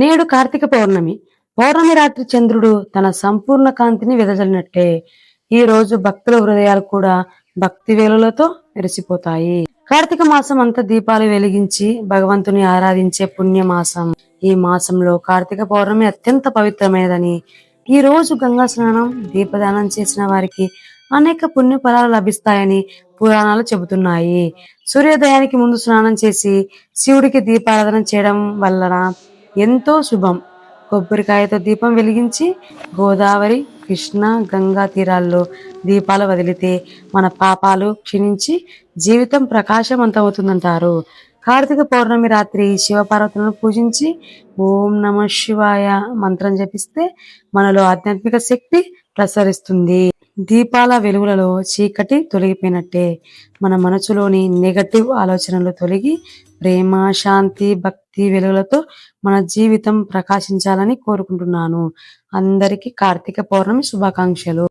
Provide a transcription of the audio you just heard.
నేడు కార్తీక పౌర్ణమి. పౌర్ణమి రాత్రి చంద్రుడు తన సంపూర్ణ కాంతిని వెదజల్లినట్టే ఈ రోజు భక్తుల హృదయాలు కూడా భక్తి వేలులతో మెరిసిపోతాయి. కార్తీక మాసం అంతా దీపాలు వెలిగించి భగవంతుని ఆరాధించే పుణ్యమాసం. ఈ మాసంలో కార్తీక పౌర్ణమి అత్యంత పవిత్రమైనదని ఈ రోజు గంగా స్నానం దీపదానం చేసిన వారికి అనేక పుణ్య ఫలాలు లభిస్తాయని పురాణాలు చెబుతున్నాయి. సూర్యోదయానికి ముందు స్నానం చేసి శివుడికి దీపారాధన చేయడం వలన ఎంతో శుభం. కొబ్బరికాయతో దీపం వెలిగించి గోదావరి కృష్ణ గంగా తీరాల్లో దీపాలు వదిలితే మన పాపాలు క్షీణించి జీవితం ప్రకాశవంతమవుతుందంటారు. కార్తీక పౌర్ణమి రాత్రి శివపార్వతులను పూజించి ఓం నమ శివాయ మంత్రం జపిస్తే మనలో ఆధ్యాత్మిక శక్తి ప్రసరిస్తుంది. దీపాల వెలుగులలో చీకటి తొలగిపోయినట్టే మన మనసులోని నెగటివ్ ఆలోచనలు తొలగి ప్రేమ శాంతి భక్తి వెలుగులతో మన జీవితం ప్రకాశించాలని కోరుకుంటున్నాను. అందరికీ కార్తీక పౌర్ణమి శుభాకాంక్షలు.